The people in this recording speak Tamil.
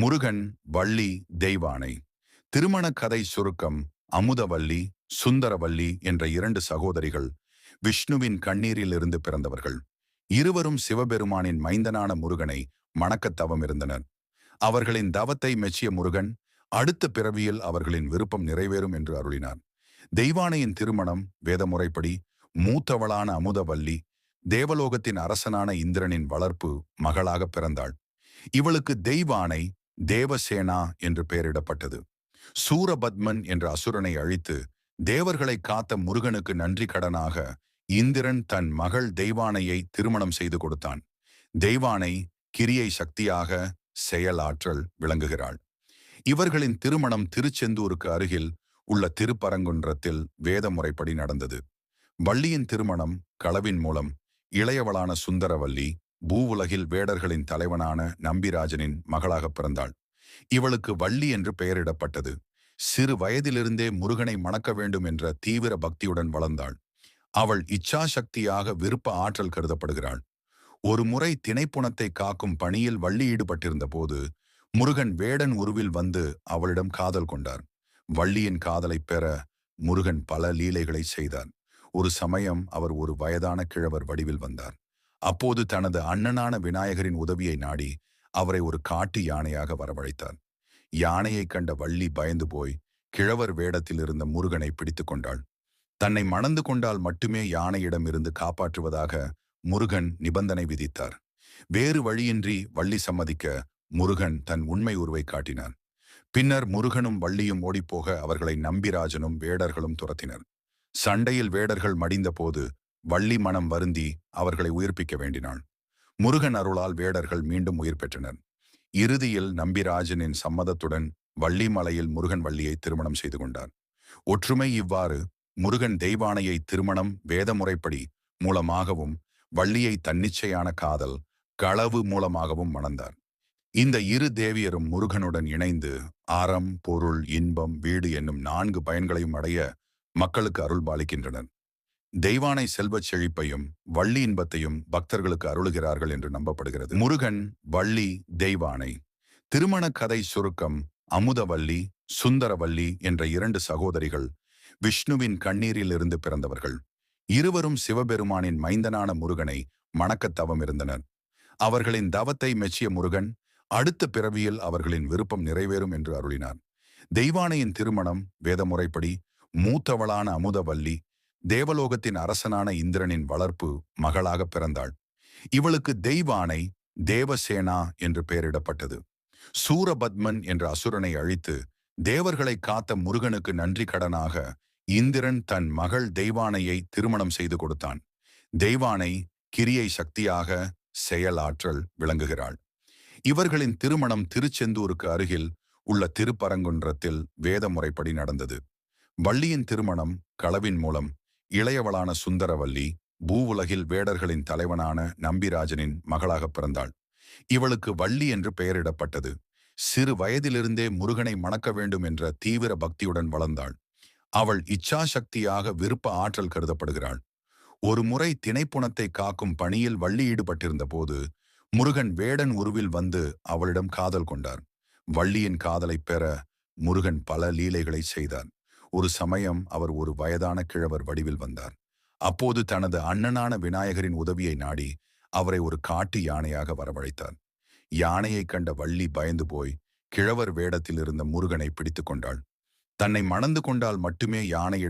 முருகன் வள்ளி தெய்வானை. திருமண கதை சுருக்கம் அமுதவள்ளி சுந்தரவள்ளி என்ற இரண்டு சகோதரிகள் விஷ்ணுவின் கண்ணீரில் இருந்து பிறந்தவர்கள். இருவரும் சிவபெருமானின் மைந்தனான முருகனை மணக்கத் தவம் இருந்தனர் அவர்களின் தவத்தை மெச்சிய முருகன் அடுத்த பிறவியில் அவர்களின் விருப்பம் நிறைவேறும் என்று அருளினார். தெய்வானையின் திருமணம் வேதமுறைப்படி மூத்தவளான அமுதவல்லி தேவலோகத்தின் அரசனான இந்திரனின் வளர்ப்பு மகளாக பிறந்தாள். இவளுக்கு தெய்வானை தேவசேனா என்று பெயரிடப்பட்டது. சூரபத்மன் என்ற அசுரனை அழித்து தேவர்களை காத்த முருகனுக்கு நன்றி கடனாக இந்திரன் தன் மகள் தெய்வானையை திருமணம் செய்து கொடுத்தான். தெய்வானை கிரியை சக்தியாக செயலாற்றல் விளங்குகிறாள். இவர்களின் திருமணம் திருச்செந்தூருக்கு அருகில் உள்ள திருப்பரங்குன்றத்தில் வேத முறைப்படி நடந்தது. வள்ளியின் திருமணம் களவின் மூலம் இளையவளான சுந்தரவல்லி பூவுலகில் வேடர்களின் தலைவனான நம்பிராஜனின் மகளாக பிறந்தாள். இவளுக்கு வள்ளி என்று பெயரிடப்பட்டது. சிறு வயதிலிருந்தே முருகனை மணக்க வேண்டும் என்ற தீவிர பக்தியுடன் வளர்ந்தாள். அவள் இச்சாசக்தியாக விருப்ப ஆற்றல் கருதப்படுகிறாள். ஒரு முறை திணைப்புணத்தை காக்கும் பணியில் வள்ளி ஈடுபட்டிருந்த போது முருகன் வேடன் உருவில் வந்து அவளிடம் காதல் கொண்டார். வள்ளியின் காதலை பெற முருகன் பல லீலைகளை செய்தார். ஒரு சமயம் அவர் ஒரு வயதான கிழவர் வடிவில் வந்தார். அப்போது தனது அண்ணனான விநாயகரின் உதவியை நாடி அவரை ஒரு காட்டு யானையாக வரவழைத்தார். யானையை கண்ட வள்ளி பயந்து போய் கிழவர் வேடத்தில் இருந்த முருகனை பிடித்து கொண்டாள். தன்னை மணந்து கொண்டால் மட்டுமே யானையிடம் இருந்து காப்பாற்றுவதாக முருகன் நிபந்தனை விதித்தார். வேறு வழியின்றி வள்ளி சம்மதிக்க முருகன் தன் உண்மை உருவை காட்டினான் பின்னர் முருகனும் வள்ளியும் ஓடிப்போக அவர்களை நம்பிராஜனும் வேடர்களும் துரத்தினர். சண்டையில் வேடர்கள் மடிந்த போது வள்ளி மனம் வருந்தி அவர்களை உயிர்ப்பிக்க வேண்டினாள். முருகன் அருளால் வேடர்கள் மீண்டும் உயிர் பெற்றனர். இறுதியில் நம்பிராஜனின் சம்மதத்துடன் வள்ளி மலையில் முருகன் வள்ளியை திருமணம் செய்து கொண்டார். ஒற்றுமை இவ்வாறு முருகன் தெய்வானையை திருமணம் வேதமுறைப்படி மூலமாகவும் வள்ளியை தன்னிச்சையான காதல் களவு மூலமாகவும் மணந்தார். இந்த இரு தேவியரும் முருகனுடன் இணைந்து ஆரம் பொருள் இன்பம் வீடு என்னும் நான்கு பயன்களையும் அடைய மக்களுக்கு அருள் பாலிக்கின்றனர் தெய்வானை செல்வச் செழிப்பையும் வள்ளி இன்பத்தையும் பக்தர்களுக்கு அருளுகிறார்கள் என்று நம்பப்படுகிறது. முருகன் வள்ளி தெய்வானை. திருமண கதை சுருக்கம் அமுதவள்ளி சுந்தரவள்ளி என்ற இரண்டு சகோதரிகள் விஷ்ணுவின் கண்ணீரில் இருந்து பிறந்தவர்கள். இருவரும் சிவபெருமானின் மைந்தனான முருகனை மணக்கத் தவம் இருந்தனர் அவர்களின் தவத்தை மெச்சிய முருகன் அடுத்த பிறவியில் அவர்களின் விருப்பம் நிறைவேறும் என்று அருளினார். தெய்வானையின் திருமணம் வேதமுறைப்படி மூத்தவளான அமுதவல்லி தேவலோகத்தின் அரசனான இந்திரனின் வளர்ப்பு மகளாக பிறந்தாள். இவளுக்கு தெய்வானை தேவசேனா என்று பெயரிடப்பட்டது. சூரபத்மன் என்ற அசுரனை அழித்து தேவர்களை காத்த முருகனுக்கு நன்றி கடனாக இந்திரன் தன் மகள் தெய்வானையை திருமணம் செய்து கொடுத்தான். தெய்வானை கிரியை சக்தியாக செயலாற்றல் விளங்குகிறாள். இவர்களின் திருமணம் திருச்செந்தூருக்கு அருகில் உள்ள திருப்பரங்குன்றத்தில் வேத முறைப்படி நடந்தது. வள்ளியின் திருமணம் களவின் மூலம் இளையவளான சுந்தரவல்லி பூவுலகில் வேடர்களின் தலைவனான நம்பிராஜனின் மகளாக பிறந்தாள். இவளுக்கு வள்ளி என்று பெயரிடப்பட்டது. சிறு வயதிலிருந்தே முருகனை மணக்க வேண்டும் என்ற தீவிர பக்தியுடன் வளர்ந்தாள். அவள் இச்சாசக்தியாக விருப்ப ஆற்றல் கருதப்படுகிறாள். ஒரு முறை திணைப்புணத்தை காக்கும் பணியில் வள்ளி ஈடுபட்டிருந்த போது முருகன் வேடன் உருவில் வந்து அவளிடம் காதல் கொண்டார். வள்ளியின் காதலை பெற முருகன் பல லீலைகளை செய்தார். ஒரு சமயம் அவர் ஒரு வயதான கிழவர் வடிவில் வந்தார். அப்போது தனது அண்ணனான விநாயகரின் உதவியை நாடி அவரை ஒரு காட்டு யானையாக வரவழைத்தார். யானையைக் கண்ட வள்ளி பயந்து போய் கிழவர் வேடத்தில் இருந்த முருகனை பிடித்து கொண்டாள். தன்னை மணந்து கொண்டால் மட்டுமே யானை